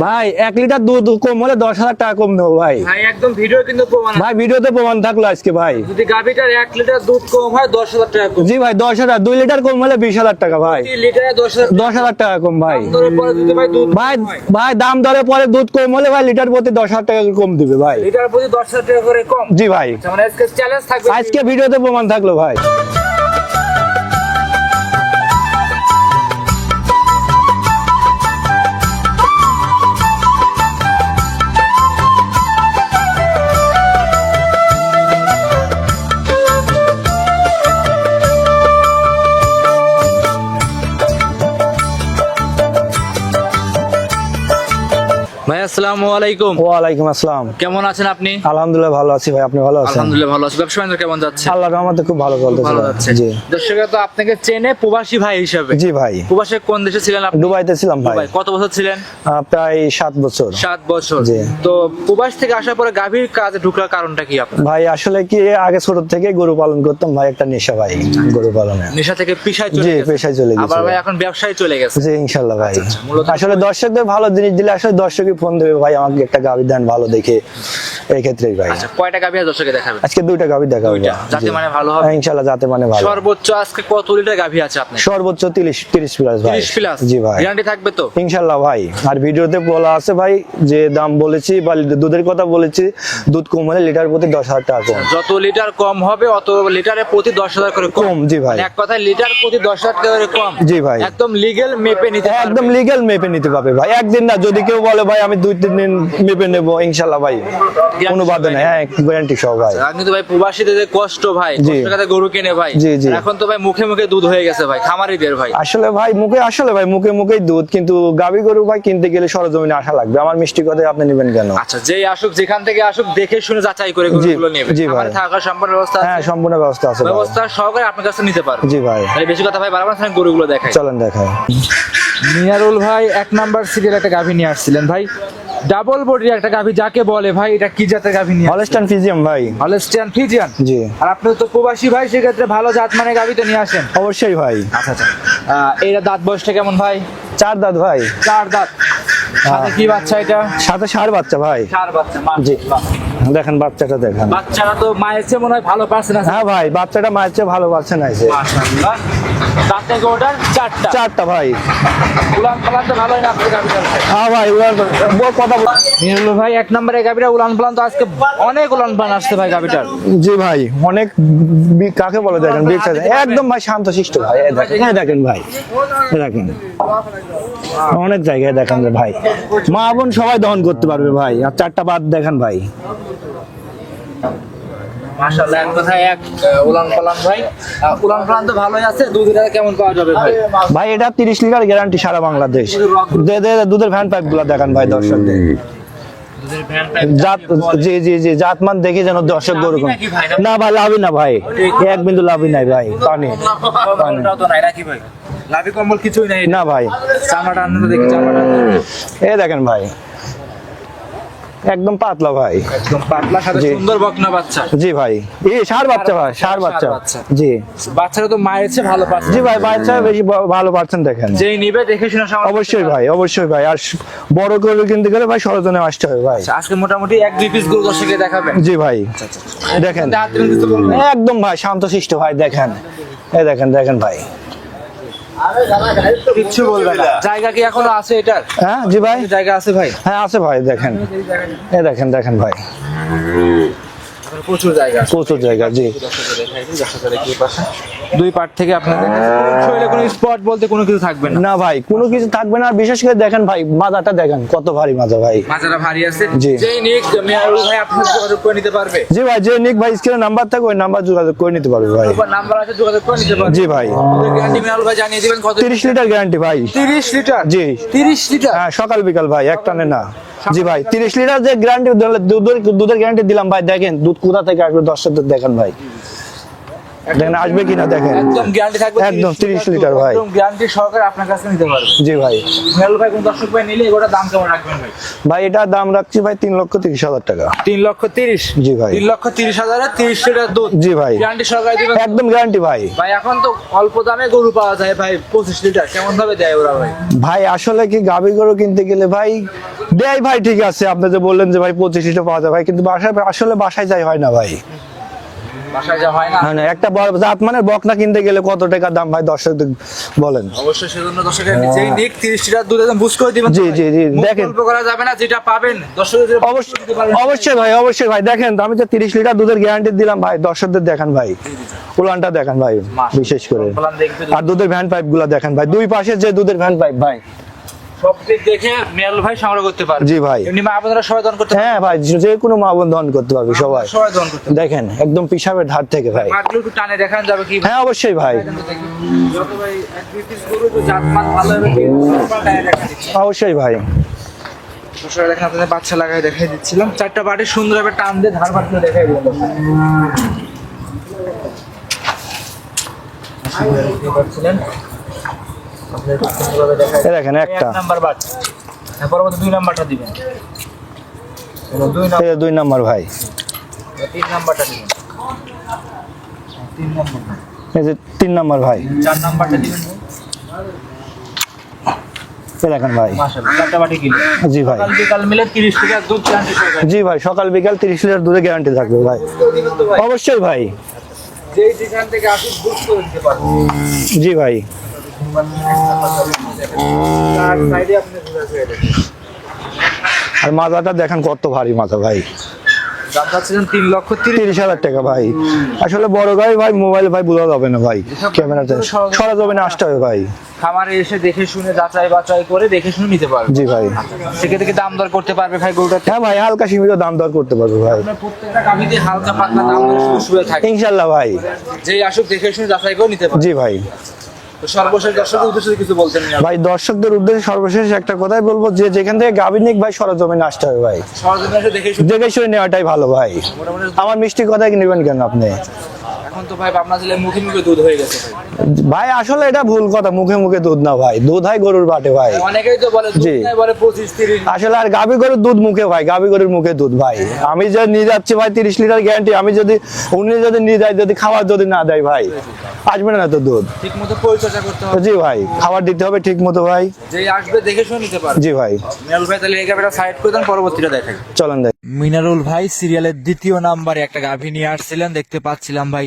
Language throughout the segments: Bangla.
ভাই এক লিটার দুধ কম হলে দশ হাজার টাকা কম দেবো ভাই। একদম ভিডিও কিন্তু প্রমাণ ভাই ভিডিওতে প্রমাণ থাকল আজকে ভাই। যদি গাভিটার এক লিটার দুধ কম হয় দশ হাজার টাকা কম। জি ভাই দশ হাজার দুই লিটার কম হলে বিশ হাজার টাকা ভাই। লিটারে দশ হাজার টাকা কম ভাই। ভাই ভাই দাম দরে পরে দুধ কম হলে ভাই লিটার প্রতি দশ হাজার টাকা কম দিবে ভাই। লিটার প্রতি দশ হাজার টাকা করে কম। জি ভাই। আচ্ছা, মানে আজকে চ্যালেঞ্জ থাকবে আজকে ভিডিওতে প্রমাণ থাকল ভাই। Mas আসসালামু আলাইকুম। ওয়ালাইকুম আসসালাম। কেমন আছেন আপনি? আলহামদুলিল্লাহ ভালো আছি ভাই আপনি ভালো আছেন? আলহামদুলিল্লাহ ভালো আছি। ব্যবসা বাণিজ্য কেমন যাচ্ছে? আল্লাহ রহমতে খুব ভালো চলতেছে ভালো যাচ্ছে। জি। দর্শকরা তো আপনাকে চেনে প্রবাসী ভাই হিসাবে। জি ভাই। প্রবাসে কোন দেশে ছিলেন আপনি? দুবাইতে ছিলাম ভাই। কত বছর ছিলেন? প্রায় সাত বছর। সাত বছর। জি। তো প্রবাস থেকে আসার পরে গাভীর কাজে ঢুকার কারণটা কি আপনার? ভাই আসলে কি আগে ছোট থেকে গরু পালন করতাম ভাই একটা নেশা ভাই গরু পালনে। নেশা থেকে পেশায় চলে গেছে। পেশায় চলে গেছে। আবার ভাই। এখন ব্যবসায় চলে গেছে। জি ইনশাল্লাহ ভাই। আচ্ছা, আসলে দর্শকদের ভালো জিনিস দিলে আসলে দর্শকই ফোন দেবে ভাই আমাকে একটা গাভি দেন ভালো দেখে। এই ক্ষেত্রেই ভাই। আচ্ছা কয়টা গাভী দর্শকে দেখাবেন? আজকে দুইটা গাভি দেখাবো। যাতে মানে ভালো হবে। ইনশাল্লাহ যাতে মানে ভালো। সর্বোচ্চ আজকে কত লিটার গাভী আছে আপনার? সর্বোচ্চ তিরিশ তিরিশ প্লাস ভাই। 30 প্লাস জি ভাই। গ্যারান্টি থাকবে তো? ইনশাল্লাহ ভাই। আর ভিডিওতে বলা আছে ভাই যে দাম বলেছি বা দুধের কথা বলেছি দুধ কম হলে লিটার প্রতি দশ হাজার টাকা কম। যত লিটার কম হবে অত লিটারে প্রতি দশ হাজার করে কম। জি ভাই। মানে এক কথায় লিটার প্রতি দশ হাজার টাকা করে কম। জি ভাই। একদম লিগেল মেপে নিতে একদম লিগেল মেপে নিতে পারবে ভাই। একদিন না যদি কেউ বলে ভাই আমি দুই তিন দিন মেপে নেব ইনশাল্লাহ ভাই। কোনো বাধা নেই। হ্যাঁ গ্যারান্টি সহ ভাই। আর কিন্তু ভাই প্রবাসীদের যে কষ্ট ভাই। কষ্ট গরু কিনে ভাই? জি, জি। এখন তো ভাই মুখে মুখে দুধ হয়ে গেছে ভাই খামারিদের ভাই। আসলে ভাই মুখে আসলে ভাই মুখে মুখেই দুধ কিন্তু গাবি গরু ভাই কিনতে গেলে সরজমিনে আসা লাগবে। আমার মিষ্টি কথাই আপনি নেবেন কেন? আচ্ছা যেই আসুক যেখান থেকে আসুক দেখে শুনে যাচাই করে গরুগুলো নেবে। জি ভাই। থাকার সম্পূর্ণ ব্যবস্থা হ্যাঁ সম্পূর্ণ ব্যবস্থা আছে ব্যবস্থা সহকারে আপনার কাছে নিতে পারবে। জি ভাই। বেশি কথা ভাই বারবার গরুগুলো দেখাই। চলেন দেখায় মিনারুল ভাই এক নাম্বার সিরিয়াল একটা গাভী নিয়ে আসছিলেন ভাই। ডাবল বডির একটা গাভী যাকে বলে ভাই এটা কি জাতের গাভী নিয়ে হলস্টান ফিজিয়াম ভাই। হলস্টিয়ান ফিজিয়ান জি। আর আপনি তো প্রবাসী ভাই সেক্ষেত্রে ভালো জাত মানে গাভী তো নিয়ে আসেন। অবশ্যই ভাই। আচ্ছা আচ্ছা। এর দাঁত বয়সটা কেমন ভাই? চার দাঁত ভাই। চার দাঁত। সাথে কি বাচ্চা এটা? সাথে ষাট বাচ্চা ভাই। চার বাচ্চা জি। দেখেন বাচ্চাটা দেখেন। বাচ্চাটা তো মায়ের চেয়ে মনে হয় ভালো পারছে না হ্যাঁ ভাই বাচ্চাটা মায়ের চেয়ে ভালো পারছে না দাঁত থেকে ওটার চারটা। চারটা ভাই। উলান পালান তো ভালোই না হ্যাঁ ভাই ওনার কথা বল- ভাই এক নম্বরে উলান পালান তো আজকে অনেক উলান পালান আসছে ভাই জি ভাই অনেক কাকে বলে দেখেন একদম ভাই শান্ত শিষ্ট ভাই। দেখেন দেখেন ভাই দেখেন। অনেক জায়গায় দেখেন ভাই। মা বোন সবাই দহন করতে পারবে ভাই আর চারটা বাদ দেখেন ভাই। মাশাআল্লাহ এক কথায়? এক উলান পালান ভাই। উলান পালান তো ভালোই আছে দুধ লিটার কেমন পাওয়া যাবে ভাই? ভাই এটা তিরিশ লিটার গ্যারান্টি সারা বাংলাদেশ। দে দে দুধের ভ্যান পাইপগুলা দেখান ভাই দর্শকদের। দুধের ভ্যান পাইপ জাত জি জি জি জাতমান দেখে যেন দর্শক গরু? না? ভাই লাভই না ভাই। এক বিন্দু লাভই নাই ভাই পানি। লাভি কম্বল কিছুই নাই। না ভাই। দেখি এ দেখেন ভাই একদম পাতলা ভাই। একদম পাতলা সাথে সুন্দর বকনা বাচ্চা। জি ভাই। এই সার বাচ্চা ভাই সার বাচ্চা। জি। বাচ্চারা তো মায়ের চেয়ে ভালো পাচ্ছে। জি ভাই বাচ্চা বেশি ভালো পাচ্ছেন দেখেন। যেই নিবে দেখে শুনে অবশ্যই ভাই অবশ্যই ভাই। আর বড় করে কিনতে গেলে ভাই সরজনে আসতে হবে ভাই। আজকে মোটামুটি এক দুই পিস গরু দর্শকে দেখাবেন জি ভাই। দেখেন। দিন কিছু বলবেন একদম ভাই শান্ত শিষ্ট ভাই দেখেন। এই দেখেন দেখেন ভাই। কিচ্ছু বলবে না। জায়গা কি এখনও আছে এটার? হ্যাঁ জি ভাই। জায়গা আছে ভাই? হ্যাঁ আছে ভাই দেখেন। এ দেখেন দেখেন ভাই। প্রচুর জায়গা প্রচুর জায়গা জি। দুই পার্ট থেকে আপনাদের শরীরে কোনো স্পট বলতে কোনো কিছু থাকবে না? না ভাই কোনো কিছু থাকবে না। আর বিশেষ করে দেখেন ভাই মাজাটা দেখেন কত ভারী মাজা ভাই। মাজারা ভারী আছে? জি। যেই নিক মেয়ারুল ভাই আপনার যোগাযোগ করে নিতে পারবে। জি ভাই যে নিক ভাই স্ক্রিনে নাম্বার থাকে ওই নাম্বার যোগাযোগ করে নিতে পারবে ভাই। নাম্বার আছে যোগাযোগ করে নিতে পারবে। জি ভাই। গ্যারান্টি মেয়ারুল ভাই জানিয়ে দিবেন কত তিরিশ লিটার গ্যারান্টি ভাই। 30 লিটার? জি। 30 লিটার? হ্যাঁ সকাল বিকাল ভাই এক টানে না। জি ভাই তিরিশ লিটার যে গ্যারান্টি দুধের দুধের গ্যারান্টি দিলাম ভাই দেখেন দুধ কোথা থেকে আসবে দর্শকদের দেখেন ভাই। দেখেন আসবে কিনা দেখেন। একদম গ্যারান্টি থাকবে একদম 30 লিটার ভাই। একদম গ্যারান্টি সহকারে আপনার কাছে নিতে পারবে। জি ভাই। মিনারুল ভাই কোন দর্শক ভাই নিলে এগুলোর দাম কেমন রাখবেন ভাই? ভাই এটার দাম রাখছি ভাই তিন লক্ষ তিরিশ হাজার টাকা। তিন লক্ষ তিরিশ? জি ভাই। তিন লক্ষ তিরিশ হাজারে তিরিশ লিটার দুধ। জি ভাই। গ্যারান্টি সহকারে দিবেন? একদম গ্যারান্টি ভাই। ভাই এখন তো অল্প দামে গরু পাওয়া যায় ভাই পঁচিশ লিটার। কেমন ভাবে দেয় ওরা ভাই? ভাই আসলে কি গাবি গরু কিনতে গেলে ভাই দেয় ভাই ঠিক আছে। আপনি যে বললেন যে ভাই পঁচিশ লিটার পাওয়া যায় ভাই কিন্তু বাসায় আসলে বাসায় যাই হয় না ভাই। একটা বড় বকনা কিনতে গেলে কত টাকা দাম ভাই দর্শক বলেন। অবশ্যই সেজন্য দর্শকের নিচেই নিক তিরিশ লিটার দুধ একদম বুঝ করে দিবেন জি, ভাই। জি, জি, দেখেন। করা যাবে না যেটা পাবেন দর্শকের অবশ্যই ভাই অবশ্যই ভাই দেখেন আমি যে তিরিশ লিটার দুধের গ্যারান্টি দিলাম ভাই দর্শকদের দেখেন ভাই। উলানটা দেখেন ভাই বিশেষ করে। আর দুধের ভ্যান পাইপগুলা দেখেন ভাই দুই পাশে যে দুধের ভ্যান পাইপ ভাই। দেখে মিয়াল ভাই সংগ্রহ করতে পারবে। জি ভাই। এমনি মা সবাই দান করতে হ্যাঁ ভাই যে- কোনো মা বোন দহন করতে পারবে সবাই। সবাই দান করতে দেখেন একদম পিসাবের ধার থেকে ভাই। মাছগুলো একটু টানে দেখান যাবে কি হ্যাঁ অবশ্যই ভাই। যত ভাই এক দুই পিস গরু তো জাতমান ভালো হবে কি? টানে দেখা দিচ্ছি। অবশ্যই ভাই। দর্শকরা দেখেন আপনাদের বাচ্চা লাগাই দেখাই দিচ্ছিলাম। চারটা বাড়ি সুন্দর ভাবে টান দিয়ে ধার বাড়তে দেখাই দিলাম। দেখতে পাচ্ছিলেন আপনাদের খুব সুন্দরভাবে দেখাই এ দেখেন একটা। নাম্বার হ্যাঁ পরবর্তী দুই নাম্বারটা দিবেন। দুই নাম্বার ভাই। তিন নাম্বারটা দিবেন। তিন নাম্বারটা এই যে তিন নাম্বার ভাই। চার নাম্বারটা দিবেন। দেখেন ভাই। জি ভাই। কাল বিকাল মিলে 30 টাকা দুধ গ্যারান্টি সহকারে। জি ভাই সকাল বিকাল তিরিশ লিটার দুধে গ্যারান্টি থাকবে ভাই। অবশ্যই ভাই। জি ভাই। আর মাজাটা দেখেন কত ভারী মাথা ভাই। তিন লক্ষ তিরিশ হাজার টাকা ভাই। আসলে বড় গাড়ি ভাই মোবাইল ভাই বোঝা যাবে না ভাই। ক্যামেরাতে সরা যাবে না আসতে হবে ভাই। খামারে এসে দেখে শুনে যাচাই বাছাই করে দেখে শুনে নিতে পারবে। জি ভাই। দাম দর করতে পারবে ভাই গরুটা হ্যাঁ ভাই হালকা সীমিত দাম দর করতে পারবে ভাই। আপনার প্রত্যেকটা গাভিতে হালকা পাতলা দাম দর সুবিধা থাকে। ইনশাল্লাহ ভাই। যেই আসুক দেখে শুনে যাচাই করে নিতে পারবে। জি ভাই। সর্বশেষ দর্শকের উদ্দেশ্যে কিছু বলতেন ভাই দর্শকদের উদ্দেশ্যে সর্বশেষ একটা কথাই বলব যে যেখান থেকে গাভী ভাই সরজমিনে আসতে হবে ভাই। দেখে শুনে নেওয়াটাই ভালো ভাই। আমার মিষ্টি কথাই নেবেন কেন আপনি? এখন তো ভাই পাবনা জেলায় মুখে মুখে দুধ হয়ে গেছে ভাই। ভাই আসলে এটা ভুল কথা মুখে মুখে দুধ না ভাই দুধ হয় গরুর বাটে ভাই। অনেকেই তো বলে দুধ নাই বলে পঁচিশ তিরিশ। আসলে আর গাভী গরুর দুধ মুখে ভাই গাভী গরুর মুখে দুধ ভাই। আমি যে নিয়ে যাচ্ছি ভাই তিরিশ লিটার গ্যারান্টি আমি যদি উনি যদি নিয়ে যায় যদি খাবার যদি না দেয় ভাই আসবে না তো দুধ। ঠিক মতো পরিচর্যা করতে হবে। জি ভাই খাবার দিতে হবে ঠিক মতো ভাই। যেই আসবে দেখে শুনে নিতে পারবে। জি ভাই। মিনারুল ভাই তাহলে এই সাইড করে দেন পরবর্তীটা দেখাই। চলেন দেখ। মিনারুল ভাই সিরিয়ালের দ্বিতীয় নাম্বারে একটা গাভী নিয়ে আসছিলেন দেখতে পাচ্ছিলাম ভাই।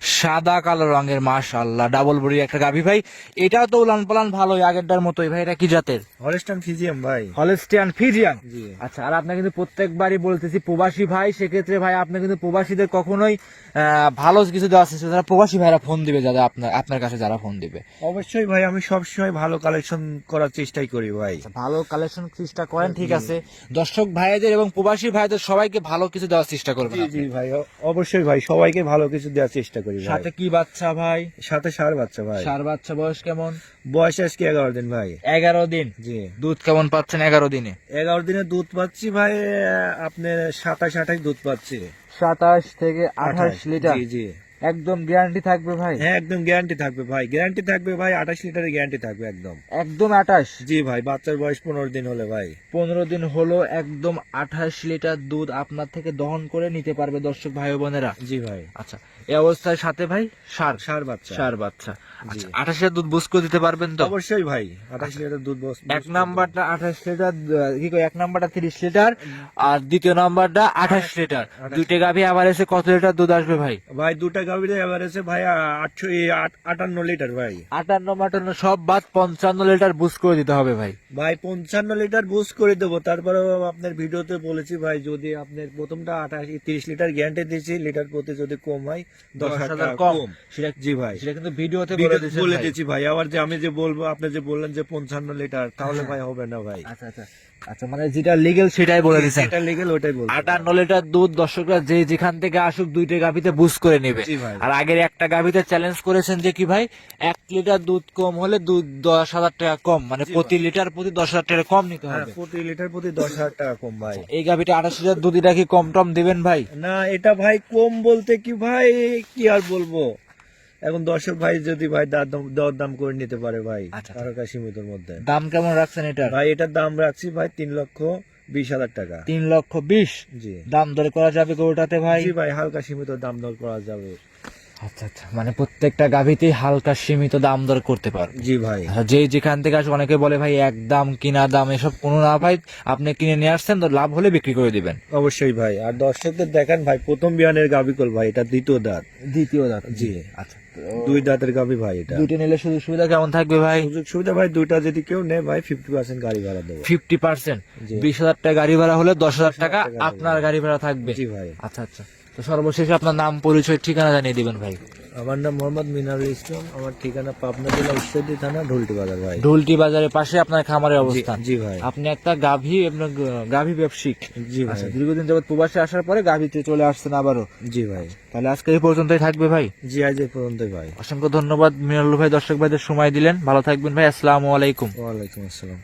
সাদা কালো রঙের মাশাআল্লাহ ডাবল বডি একটা গাভী ভাই। এটাও তো উলান পালান ভালোই আগেরটার মতোই ভাই এটা কি জাতের? হলস্টান ফিজিয়াম ভাই। হলস্টিয়ান ফিজিয়ান আচ্ছা আর আপনি কিন্তু প্রত্যেকবারই বলতেছি প্রবাসী ভাই সেক্ষেত্রে ভাই আপনি কিন্তু প্রবাসীদের কখনোই ভালো কিছু দেওয়া চেষ্টা যারা প্রবাসী ভাইরা ফোন দিবে যারা আপনার আপনার কাছে যারা ফোন দিবে। অবশ্যই ভাই আমি সবসময় ভালো কালেকশন করার চেষ্টাই করি ভাই। ভালো কালেকশন চেষ্টা করেন ঠিক আছে। দর্শক ভাইদের এবং প্রবাসী ভাইদের সবাইকে ভালো কিছু দেওয়ার চেষ্টা করবেন জি জি ভাই অবশ্যই ভাই সবাইকে ভালো কিছু দেওয়ার চেষ্টা করি ভাই। সাথে কি বাচ্চা ভাই? সাথে সার বাচ্চা ভাই। সার বাচ্চা বয়স কেমন? বয়স আজকে এগারো দিন ভাই। এগারো দিন? জি। দুধ কেমন পাচ্ছেন এগারো দিনে? এগারো দিনে দুধ পাচ্ছি ভাই আপনার সাতাশ আঠাশ দুধ পাচ্ছি। সাতাশ থেকে আঠাশ লিটার? জি জি। একদম গ্যারান্টি থাকবে ভাই। হ্যাঁ একদম গ্যারান্টি থাকবে ভাই। গ্যারান্টি থাকবে ভাই আঠাশ লিটারের গ্যারান্টি থাকবে একদম। একদম আঠাশ। জি ভাই বাচ্চার বয়স পনেরো দিন হলে ভাই। পনেরো দিন হলো একদম আঠাশ লিটার দুধ আপনার থেকে দহন করে নিতে পারবে দর্শক ভাই ও বোনেরা। জি ভাই। আচ্ছা এই অবস্থায় সাথে ভাই সার। সার বাচ্চা। সার বাচ্চা। আচ্ছা আঠাশ লিটার দুধ বুঝ করে দিতে পারবেন তো? অবশ্যই ভাই আঠাশ লিটার দুধ বস- এক নাম্বারটা আঠাশ লিটার কি কই এক নাম্বারটা তিরিশ লিটার আর দ্বিতীয় নাম্বারটা আঠাশ লিটার। দুইটা গাভি আবার এসে কত লিটার দুধ আসবে ভাই? ভাই দুটা গাভীরে এভারেজে ভাই আটশো আটান্ন লিটার ভাই। আটান্ন মাটান্ন সব বাদ পঞ্চান্ন লিটার করে দিতে হবে ভাই। ভাই পঞ্চান্ন লিটার করে দেবো। আপনার ভিডিওতে বলেছি ভাই যদি আপনার প্রথমটা আঠাশ তিরিশ লিটার গ্যারান্টি দিয়েছি লিটার প্রতি যদি কম হয় দশ হাজার কম। সেটা জি ভাই। সেটা কিন্তু ভিডিওতে বলে ভাই। দিয়েছি ভাই। আবার যে আমি যে বলব আপনি যে বললেন যে পঞ্চান্ন লিটার তাহলে ভাই হবে না ভাই। আচ্ছা আচ্ছা। আচ্ছা মানে যেটা লিগেল সেটাই বলে দিয়েছেন এটা লিগেল ওটাই বলব আটান্ন লিটার দুধ দর্শকরা যে যেখান থেকে আসুক দুইটা গাভিতে বুঝ করে নেবে। আর আগের একটা গাভিতে চ্যালেঞ্জ করেছেন যে কি ভাই এক লিটার দুধ কম হলে দুধ দশ হাজার টাকা কম মানে প্রতি লিটার প্রতি দশ হাজার টাকা কম নিতে হ্যাঁ হবে। প্রতি লিটার প্রতি দশ হাজার টাকা কম ভাই। এই গাভিটা আঠাশ লিটার দুধ এটা কি কম টম দিবেন ভাই? না এটা ভাই কম বলতে কি ভাই কি আর বলব? এখন দর্শক ভাই যদি ভাই দার দাম- দর দাম করে নিতে পারে ভাই আচ্ছা। তারকা সীমিতর মধ্যে। দাম কেমন রাখছেন এটা ভাই এটার দাম রাখছি ভাই তিন লক্ষ বিশ হাজার টাকা। তিন লক্ষ বিশ? জি। দাম দর করা যাবে গরুটাতে ভাই? জি ভাই হালকা সীমিত দাম দর করা যাবে। আচ্ছা আচ্ছা। মানে প্রত্যেকটা গাভিতেই হালকা সীমিত দাম দর করতে পারবে। জি ভাই। আচ্ছা, যে যেখান থেকে আসে অনেকে বলে ভাই এক দাম কিনা দাম এসব কোনো না ভাই আপনি কিনে নিয়ে আসছেন তো লাভ হলে বিক্রি করে দিবেন। অবশ্যই ভাই। আর দর্শকদের দেখেন ভাই প্রথম বিয়ানের গাবিকল ভাই এটা দ্বিতীয় দাঁত। দ্বিতীয় দাম জি। আচ্ছা দুই দাঁতের গাবি ভাই এটা। দুইটা নিলে সুযোগ সুবিধা কেমন থাকবে ভাই? সুযোগ সুবিধা ভাই দুইটা যদি কেউ নেয় ভাই ফিফটি পার্সেন্ট গাড়ি ভাড়া দেবো। Fifty percent. বিশ হাজার টাকা গাড়ি ভাড়া হলে দশ হাজার টাকা টাকা আপনার গাড়ি ভাড়া থাকবে। জি ভাই। আচ্ছা আচ্ছা। তো সর্বশেষে আপনার নাম পরিচয় ঠিকানা জানিয়ে দিবেন ভাই। আমার নাম মোহাম্মদ মিনারুল ইসলাম আমার ঠিকানা পাবনা জেলা ঈশ্বরদী থানা ঢুলটি বাজার ভাই। ঢুলটি বাজারের পাশে আপনার খামারের অবস্থান। জি ভাই। আপনি একটা গাভী এবং গাভী ব্যবসায়িক। জি ভাই। আচ্ছা দীর্ঘদিন যাবত প্রবাসে আসার পরে গাভীতে চলে আসছেন আবারও। জি ভাই। তাহলে আজকে এই পর্যন্তই থাকবে ভাই। জি আজ এই পর্যন্তই ভাই। অসংখ্য ধন্যবাদ মিনারুল ভাই দর্শক ভাইদের সময় দিলেন। ভালো থাকবেন ভাই আসসালামু আলাইকুম। ওয়ালাইকুম আসসালাম।